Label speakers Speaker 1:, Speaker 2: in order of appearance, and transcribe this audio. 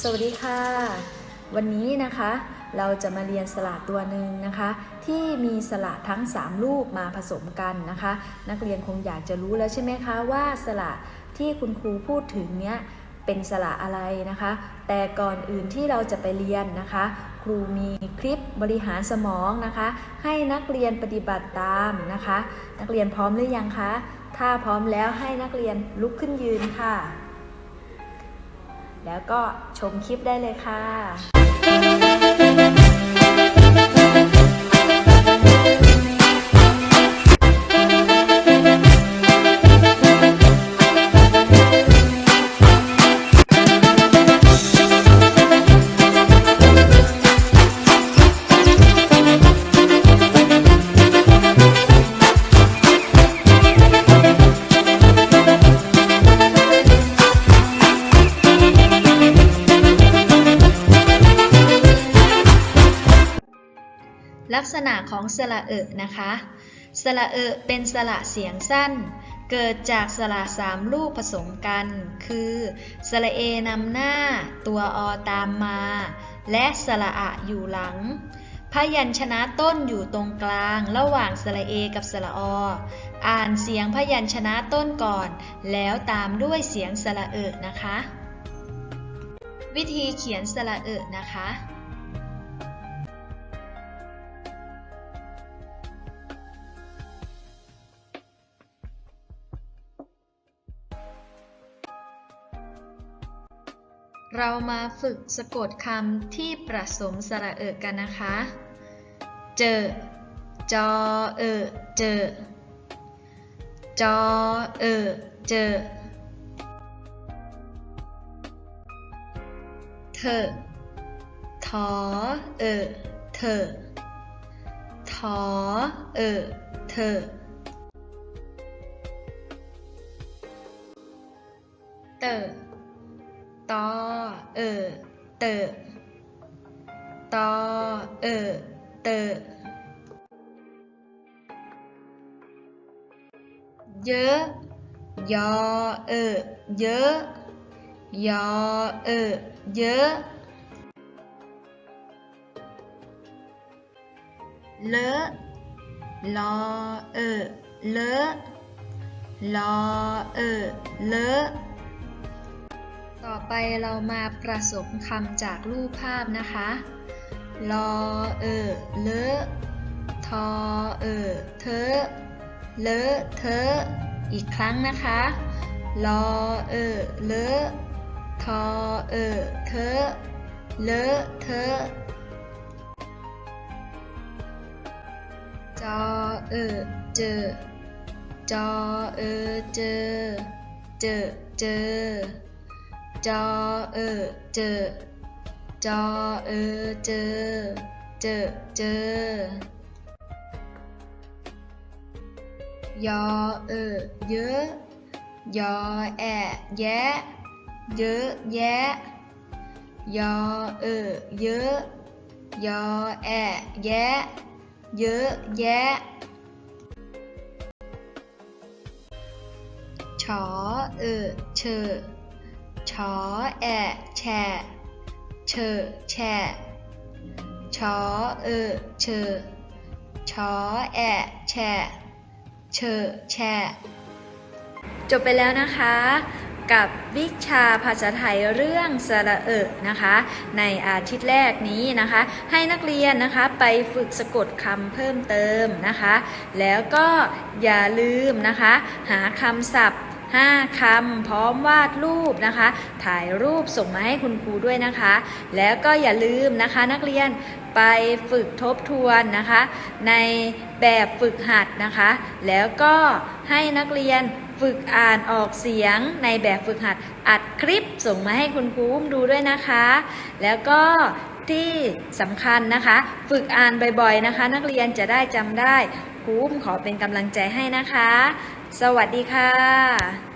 Speaker 1: สวัสดีค่ะ วันนี้นะคะเราจะมาเรียนสระตัวหนึ่งนะคะ ที่มีสระทั้ง3ลูกมาผสมกันนะคะ นักเรียนคงอยากจะรู้แล้วใช่ไหมคะว่าสระที่คุณครูพูดถึงเนี้ยเป็นสระอะไรนะคะ แต่ก่อนอื่นที่เราจะไปเรียนนะคะ ครูมีคลิปบริหารสมองนะคะ ให้นักเรียนปฏิบัติตามนะคะ นักเรียนพร้อมหรือยังคะ ถ้าพร้อมแล้วให้นักเรียนลุกขึ้นยืนค่ะ แล้วก็ชมคลิปได้เลยค่ะ ษณะของสระเอะนะคะ สระเอะเป็นสระเสียงสั้น เกิดจากสระสามรูปผสมกัน คือสระเอนำหน้า ตัวอตามมา และสระอะอยู่หลังพยัญชนะต้นอยู่ตรงกลางระหว่างสระเอกับสระอ อ่านเสียงพยัญชนะต้นก่อน แล้วตามด้วยเสียงสระเอะนะคะ วิธีเขียนสระเอะนะคะ เรามาฝึกสะกดคำที่ประสมสระเอะกันนะคะ เจอ จอเออเจอ จอเออเจอ เธอ ทอเออเธอ ทอเออเธอ เตอ ตอเออเตอตอเออเตอเยอะยอเออเยอะยอเออเยอะเลอะลอเออเลอะลอเออเลอะ ต่อไปเรามาประสมคำจากรูปภาพนะคะ ลอเออเลอะทอเออเธอเลอะเธออีกครั้งนะคะ ลอเออเลอะทอเออเธอเลอะเธอจอเออเจอ จอเออเจอ เจอเจอ จอเออเจอจอเออเจอเจอเจอยอเออเยอะยอแอะแยะเยอะแยะยอเออเยอะยอแอะแยะเยอะแยะชอเออเชอ ชอแอแฉเชอแฉชอเอเชอชอแอแฉเชอแฉจบไปแล้วนะคะกับวิชาภาษาไทยเรื่องสระเอะนะคะ ในอาทิตย์แรกนี้นะคะ ให้นักเรียนนะคะไปฝึกสะกดคำเพิ่มเติมนะคะ แล้วก็อย่าลืมนะคะ หาคำศัพท์ 5คำพร้อมวาดรูปนะคะ ถ่ายรูปส่งมาให้คุณครูด้วยนะคะ แล้วก็อย่าลืมนะคะนักเรียนไปฝึกทบทวนนะคะ ในแบบฝึกหัดนะคะ แล้วก็ให้นักเรียนฝึกอ่านออกเสียงในแบบฝึกหัดอัดคลิปส่งมาให้คุณครูดูด้วยนะคะ แล้วก็ที่สำคัญนะคะ ฝึกอ่านบ่อยๆนะคะ นักเรียนจะได้จำได้ครูขอเป็นกำลังใจให้นะคะ สวัสดีค่ะ